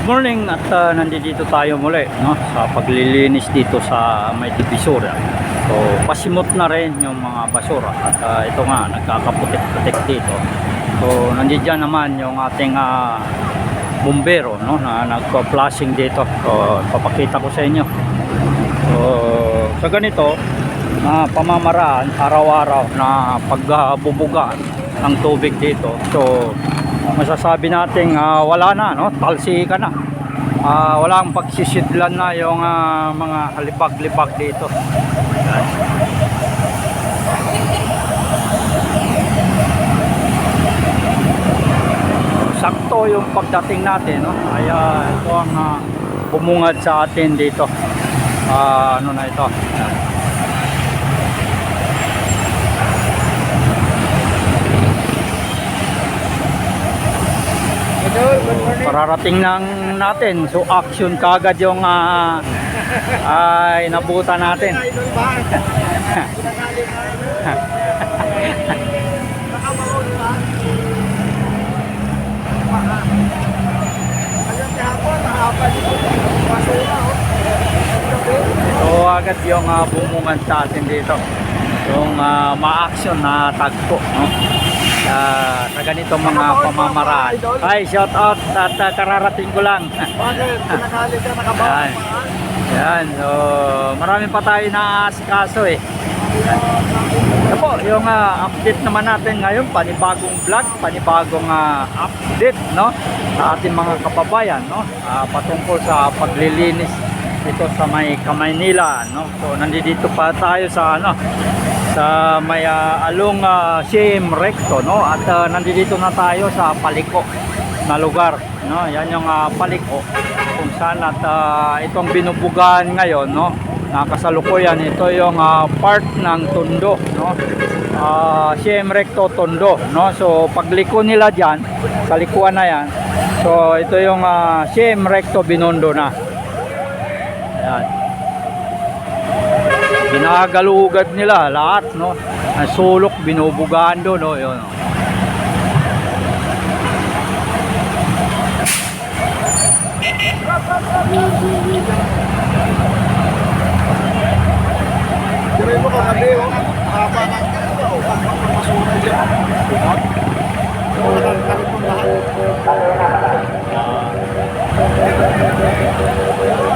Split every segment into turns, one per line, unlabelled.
Good morning at uh, nandito tayo muli no, sa paglilinis dito sa may divisoria. So pasimot na rin yung mga basura at uh, ito nga nagkakaputik-putik dito. So nandiyan naman yung ating uh, bumbero no, na nagpa-flashing dito. So papakita ko sa inyo. So sa ganito na pamamaraan araw-araw na pagbubuga ng tubig dito. So masasabi nating ah, wala na no? Talsi ka na. Ah, walang pagsisidlan na yung ah, mga halipag-lipag dito. Sakto yung pagdating natin no? Kaya ito ang ah, bumungad sa atin dito. Ah, ano na ito Yan.
Idol, good morning.
Pararating lang natin. So action kagad yung ah, ay nabutan natin. So agad yung ah, bumungan sa atin dito. Yung ah, ma-action na tagpo. No? Uh, sa ganitong mga pamamaraan. Ay, shout out at ah, kararating ko lang.
Bakit? Pinakali ka, nakabaon
Yan. Yan, so marami pa tayo na kaso eh. Po, yung ah, update naman natin ngayon, panibagong vlog, panibagong ah, update, no? Sa ating mga kababayan, no? Ah, patungkol sa paglilinis dito sa may Kamaynila, no? So, nandito pa tayo sa ano, sa may ah, along uh, Siem Recto, no? At ah, nandito na tayo sa Paliko na lugar, no? Yan yung ah, Paliko kung saan at ah, itong binubugan ngayon, no? Nakasalukuyan ito yung ah, part ng Tondo, no? Ah, Siem Recto Tondo, no? So pagliko nila diyan, sa likuan na yan. So ito yung ah, Siem Recto Binondo na. Ayan. Ginagalugad nila lahat, no? Ang sulok binubugaan doon, no? Yun, no?
Diray mo kagabi, oh. Haba ng oh, basura dyan. Yung nakakalit mo lahat.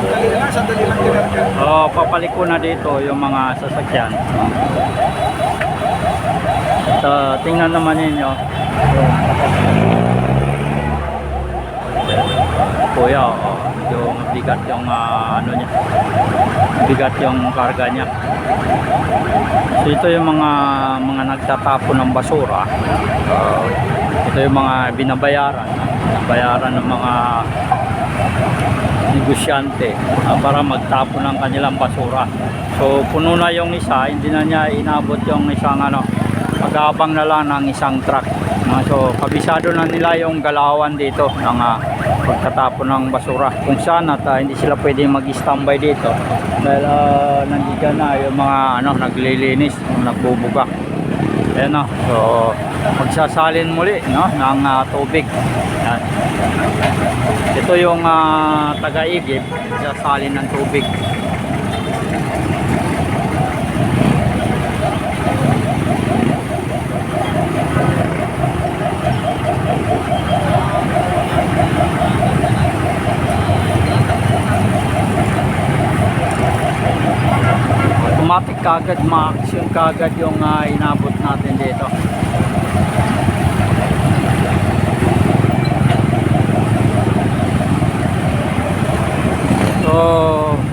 Dali lang, sandali lang ginarga.
Papaliko na dito yung mga sasakyan. ah, tingnan naman ninyo. Kuya, oh, medyo mabigat yung ah, ano niya. Bigat yung karga niya. So ito yung mga mga nagtatapon ng basura. Ah, ito yung mga binabayaran. Binabayaran ng mga negosyante ah, para magtapon ng kanilang basura. So puno na yung isa, hindi na niya inabot yung isang ano, mag-aabang na lang ng isang truck. No? So kabisado na nila yung galawan dito ng ah, pagtatapon ng basura. Kung saan at ah, hindi sila pwedeng mag-standby dito dahil uh, nandiyan na yung mga ano, naglilinis, yung nagbubuga. Ayan no. So magsasalin muli no ng ah, tubig. Yan. Ito yung ah, taga-igib, sasalin ng tubig. Automatic kagad, ma-action kagad yung ah, inabot natin dito. So,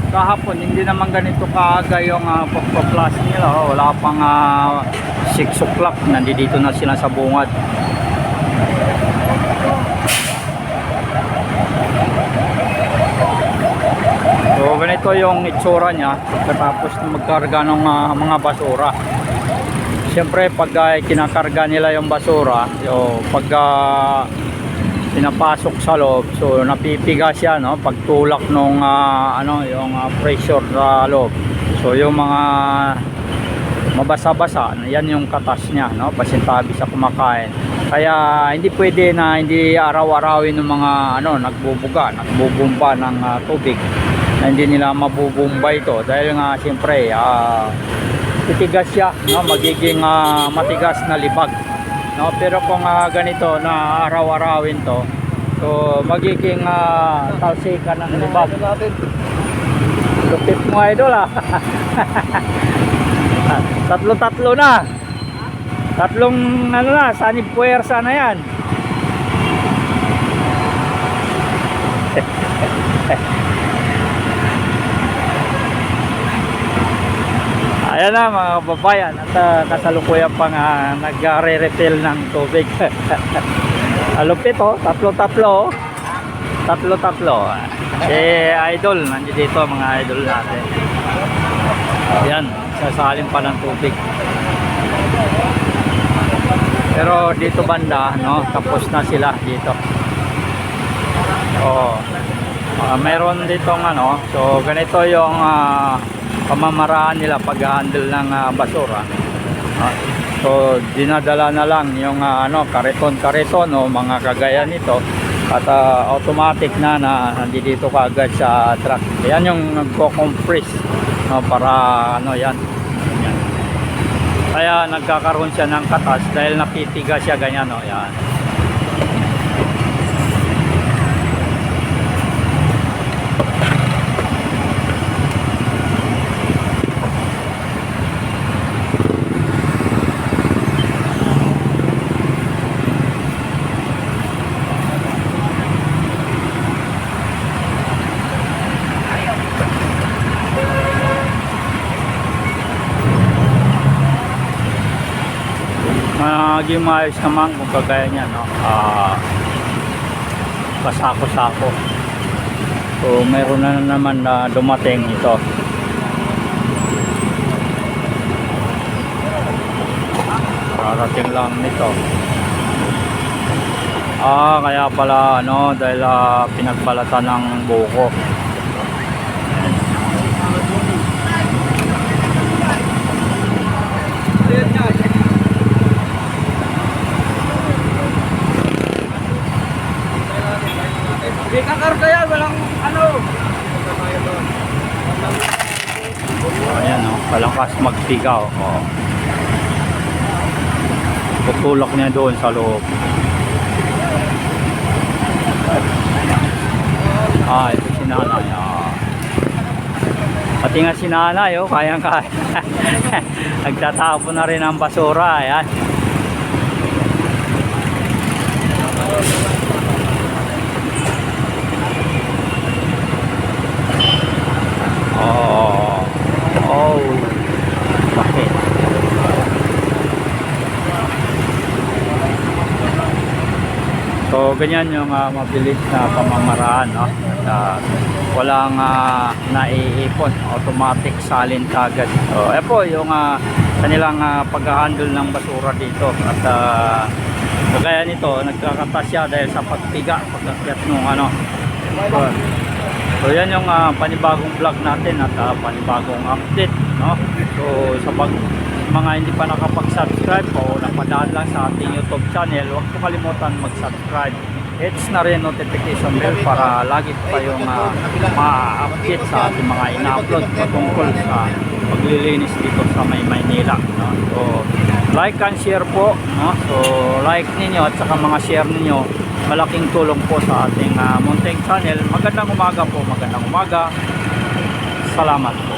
kahapon hindi naman ganito kaaga yung uh, pagpa-flash nila. Oh, wala pang ah, 6 o'clock. Nandito na sila sa bungad. So, ganito yung itsura niya pagkatapos na magkarga ng ah, mga basura. Siyempre, pag ah, kinakarga nila yung basura, yung pag ah, pinapasok sa loob so napipigas siya no pagtulak nung ah, ano yung ah, pressure sa loob. So yung mga mabasa-basa yan yung katas niya no pasintabi sa kumakain. Kaya hindi pwede na hindi araw-arawin ng mga ano nagbubuga, nagbubumba ng ah, tubig hindi nila mabubumba ito dahil nga siyempre ah, titigas siya, no? magiging ah, matigas na libag. No? Pero kung ah, ganito na araw-arawin to, so magiging uh, talsikan ng libag. Lupit mo idol ah. Tatlo-tatlo na. Tatlong ano na, sanib puwersa na yan. Ayan na mga kababayan at uh, kasalukuyan pang uh, nagre-refill ng tubig. Alupit oh, tatlo-tatlo oh. Tatlo-tatlo. Si Idol, nandiyo dito mga idol natin. Ayan, sasalin pa ng tubig. Pero dito banda, no, tapos na sila dito. Oh. Ah, meron ditong ano, so ganito yung ah, pamamaraan nila pag-handle ng ah, basura. Ah, so dinadala na lang yung ah, ano, kariton-kariton o mga kagaya nito at ah, automatic na na nandito ka agad sa truck. Yan yung nagko-compress no, para ano yan. Kaya nagkakaroon siya ng katas dahil napitiga siya ganyan no, yan. Maging maayos naman kung kagaya niya no? Ah pasako-sako so meron na naman na dumating ito. Parating lang nito. Ah kaya pala ano dahil ah, pinagbalatan ng buko
Hindi kakarga yan, walang ano.
Ayan o, palakas magsigaw. O. Tutulak niya doon sa loob. Ah, ito si nanay. Ah. Pati nga si nanay, oh, kayang kaya. Nagtatapon na rin ang basura. Ayan. Oh. Oh. Bakit? So, ganyan yung ah, mabilis na pamamaraan, no? At, ah, walang uh, naiipon, automatic salin kagad. So, eh po, yung ah, kanilang uh, pag-handle ng basura dito. At uh, kagaya nito, nagkakatas siya dahil sa pagpiga, pagkakyat nung ano. So, So yan yung ah, panibagong vlog natin at ah, panibagong update, no? So sa pag mga hindi pa nakapag-subscribe o napadaan lang sa ating YouTube channel, huwag po kalimutan mag-subscribe. Hits na rin notification bell para lagi po kayong ah, ma-update sa ating mga ina-upload patungkol sa paglilinis dito sa may Maynila, no? So like and share po, no? So like ninyo at saka mga share ninyo malaking tulong po sa ating uh, Monteng channel. Magandang umaga po, magandang umaga. Salamat.